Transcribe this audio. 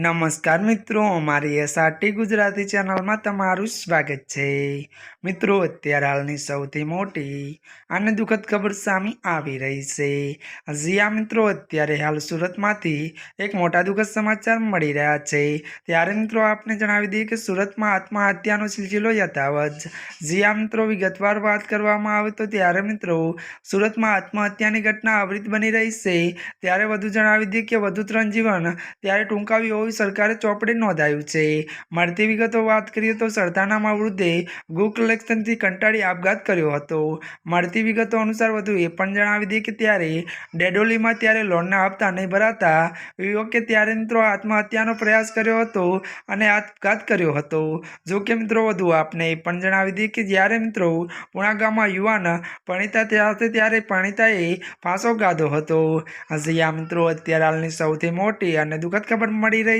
નમસ્કાર મિત્રો, અમારી એસઆરટી ગુજરાતી ચેનલમાં તમારું સ્વાગત છે. મિત્રો, અત્યારે હાલની સૌથી મોટી અને દુઃખદ ખબર સામે આવી રહી છે. હજી મિત્રો, અત્યારે હાલ સુરતમાંથી એક મોટા દુઃખદ સમાચાર મળી રહ્યા છે. ત્યારે મિત્રો, આપને જણાવી દઈએ કે સુરતમાં આત્મહત્યાનો સિલસિલો યથાવત. જીયા મિત્રો, વિગતવાર વાત કરવામાં આવે તો ત્યારે મિત્રો, સુરતમાં આત્મહત્યાની ઘટના આવૃત બની રહી છે. ત્યારે વધુ જણાવી દઈએ કે વધુ ત્રણ જીવન ત્યારે ટૂંકાવી હોવી સરકારે ચોપડે નોંધાયું છે. મળતી વિગતો વાત કરીએ તો સરદાનામાં વૃદ્ધે ગુ કલેક્શનથી કંટાળી આપઘાત કર્યો હતો. મળતી વિગતો અનુસાર વધુ એ પણ જણાવી દઈએ કે ત્યારે ડેડોલીમાં ત્યારે લોનના હપ્તા નહીં ભરાતા યુવકે ત્યારે મિત્રો આત્મહત્યાનો પ્રયાસ કર્યો હતો અને આપઘાત કર્યો હતો. જો કે મિત્રો વધુ આપને એ પણ જણાવી દઈએ કે જ્યારે મિત્રો પુણા ગામમાં યુવાન પણિતા ત્યારે ત્યારે પણિતાએ ફાંસો ગાધો હતો. હજી આ મિત્રો અત્યારે હાલની સૌથી મોટી અને દુઃખદ ખબર મળી રહી